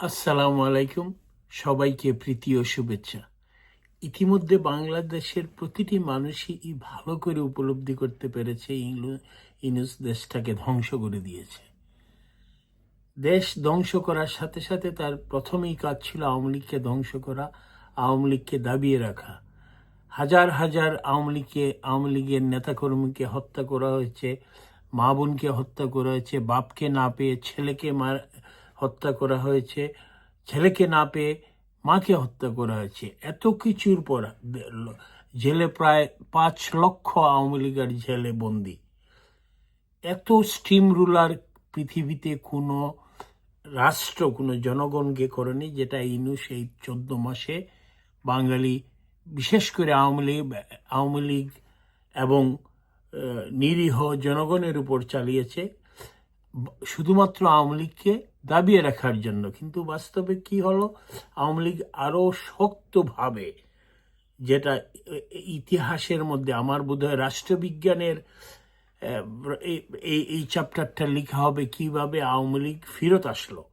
আসসালামু আলাইকুম, সবাইকে প্রীতি ও শুভেচ্ছা। ইতিমধ্যে বাংলাদেশের প্রতিটি মানুষই ভালো করে উপলব্ধি করতে পেরেছে ইউনুস দেশটাকে ধ্বংস করে দিয়েছে। দেশ ধ্বংস করার সাথে সাথে তার প্রথমেই কাজ ছিল আওয়ামী লীগকে ধ্বংস করা, আওয়ামী লীগকে দাবিয়ে রাখা। হাজার হাজার আওয়ামী লীগকে, আওয়ামী লীগের নেতাকর্মীকে হত্যা করা হয়েছে, মা বোনকে হত্যা করা হয়েছে, বাপকে না পেয়ে ছেলেকে হত্যা করা হয়েছে। ছেলেকে না পেয়ে মাকে হত্যা করা হয়েছে। এত কিছুর পর জেলে প্রায় পাঁচ লক্ষ আওয়ামী লীগের জেলে বন্দি। এত স্টিম রুলার পৃথিবীতে কোনো রাষ্ট্র, কোনো জনগণকে করেনি, যেটা ইনু সেই চোদ্দ মাসে বাঙালি, বিশেষ করে আওয়ামী লীগ আওয়ামী লীগ এবং নিরীহ জনগণের উপর চালিয়েছে। শুধুমাত্র আওয়ামী লীগকে দাবিয়ে রাখার জন্য। কিন্তু বাস্তবে কি হলো? আওয়ামী লীগ আরও শক্তভাবে যেটা ইতিহাসের মধ্যে আমার বোধহয় রাষ্ট্রবিজ্ঞানের এই- এই চ্যাপ্টারটা লেখা হবে কীভাবে আওয়ামী লীগ ফেরত আসলো।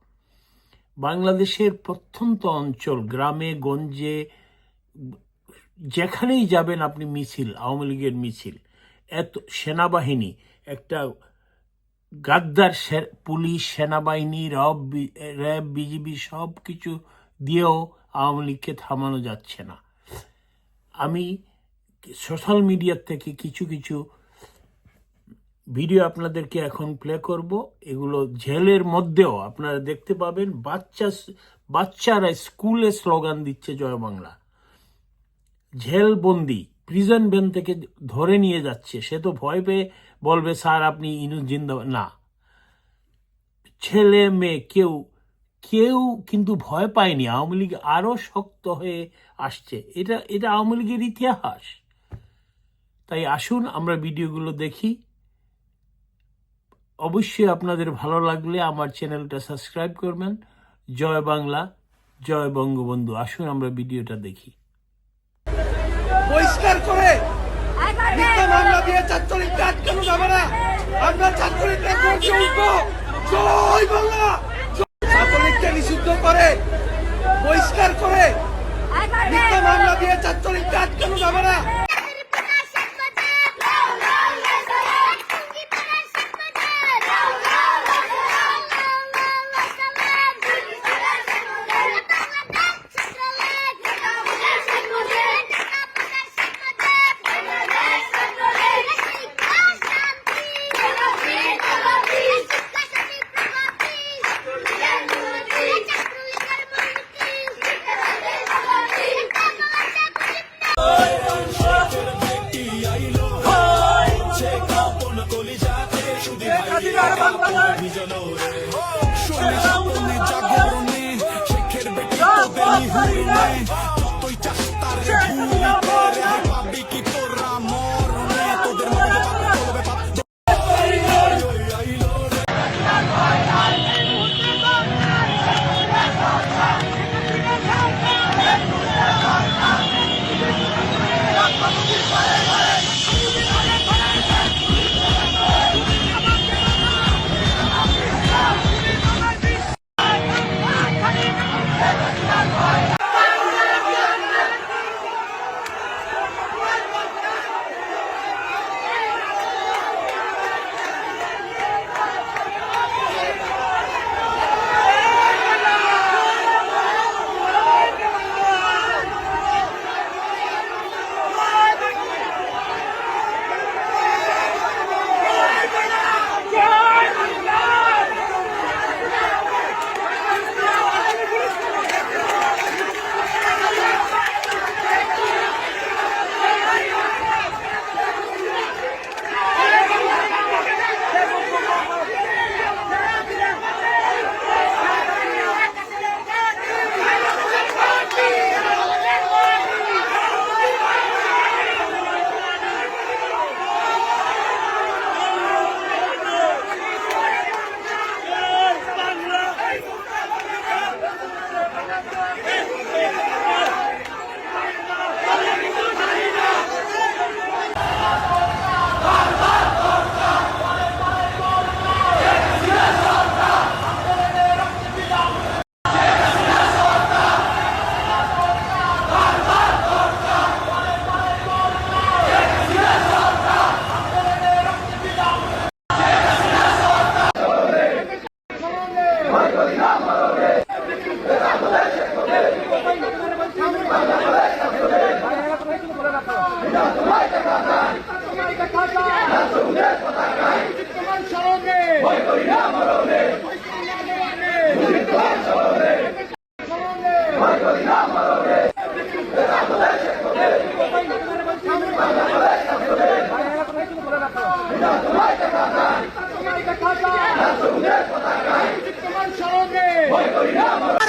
বাংলাদেশের প্রত্যন্ত অঞ্চল, গ্রামে, গঞ্জে, যেখানেই যাবেন আপনি মিছিল, আওয়ামী লীগের মিছিল, এত সেনাবাহিনী, একটা গাদ্দার পুলিশ, সেনাবাহিনী, রব, র্যাব, বিজিবি সব কিছু দিয়েও আওয়ামী লীগকে থামানো যাচ্ছে না। আমি সোশ্যাল মিডিয়ার থেকে কিছু কিছু ভিডিও আপনাদেরকে এখন প্লে করব। এগুলো জেলের মধ্যেও আপনারা দেখতে পাবেন। বাচ্চা বাচ্চারা স্কুলে স্লোগান দিচ্ছে জয় বাংলা। জেলবন্দি, প্রিজন ভ্যান থেকে ধরে নিয়ে যাচ্ছে। সে তো ভয় পেয়ে বলবে, স্যার, আপনি ইনু জিন্দাবাদ। না। ছেলে মেয়ে কেউ কেউ কিন্তু ভয় পায়নি। আওয়ামী লীগ আরও শক্ত হয়ে আসছে। এটা এটা আওয়ামী লীগের ইতিহাস। তাই আসুন, আমরা ভিডিওগুলো দেখি। অবশ্যই আপনাদের ভালো লাগলে আমার চ্যানেলটা সাবস্ক্রাইব করবেন। জয় বাংলা, জয় বঙ্গবন্ধু। আসুন, আমরা ভিডিওটা দেখি। বহিষ্কার করে মিথ্যা মামলা দিয়ে ছাত্রলীগ কাজ কেন যাবে না আমরা উঠবো। জয় বাংলা। ছাত্রলীগকে নিষিদ্ধ করে, বহিষ্কার করে। মিথ্যা মামলা দিয়ে ছাত্রলীগকে আটকানো যাবে না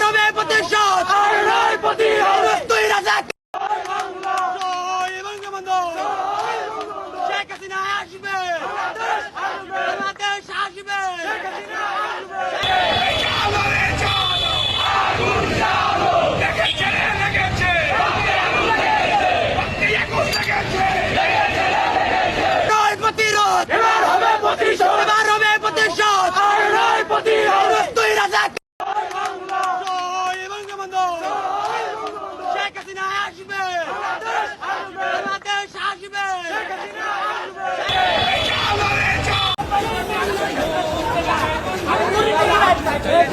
রবে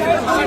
জয়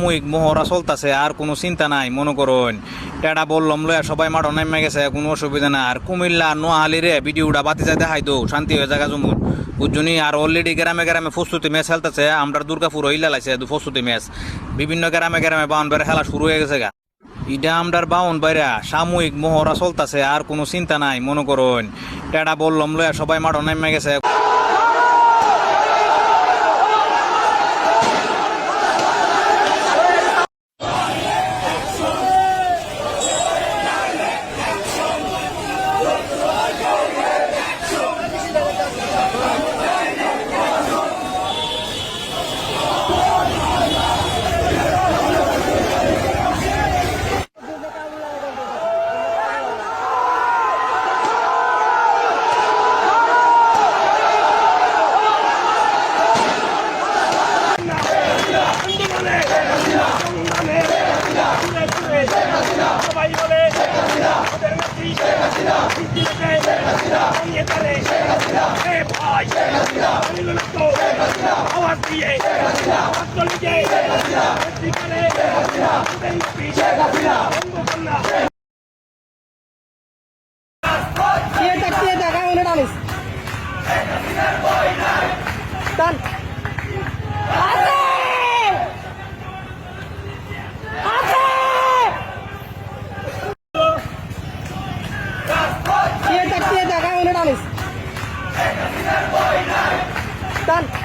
সাময়িক মহড়া চলতেছে, আর কোনো চিন্তা নাই, মনে করুন। টেডা বললাম, লয়া, সবাই মাঠো নেমে গেছে, কোনো অসুবিধা নাই। আর কুমিল্লা নোয়াহালি রে ভিডিওটা বাতি যাই দেখাই দো, শান্তি হয়ে জায়গা জমুর বুঝুনি আর অলরেডি গ্রামে গ্রামে প্রস্তুতি ম্যাচ খেলতেছে আমরা দুর্গাপুর হইলা লাগছে প্রস্তুতি ম্যাচ। বিভিন্ন গ্রামে গ্রামে বেড়ে খেলা শুরু হয়ে গেছে গা। ইটা আমরার বাউন বাইরা সাময়িক মহড়া চলতেছে, আর কোনো চিন্তা নাই, মনে করুন। টেডা বললাম, লয়া, সবাই মাঠো নেমে গেছে। আওয়াজ দিয়ে ছাত্রলীগে Done. Captain.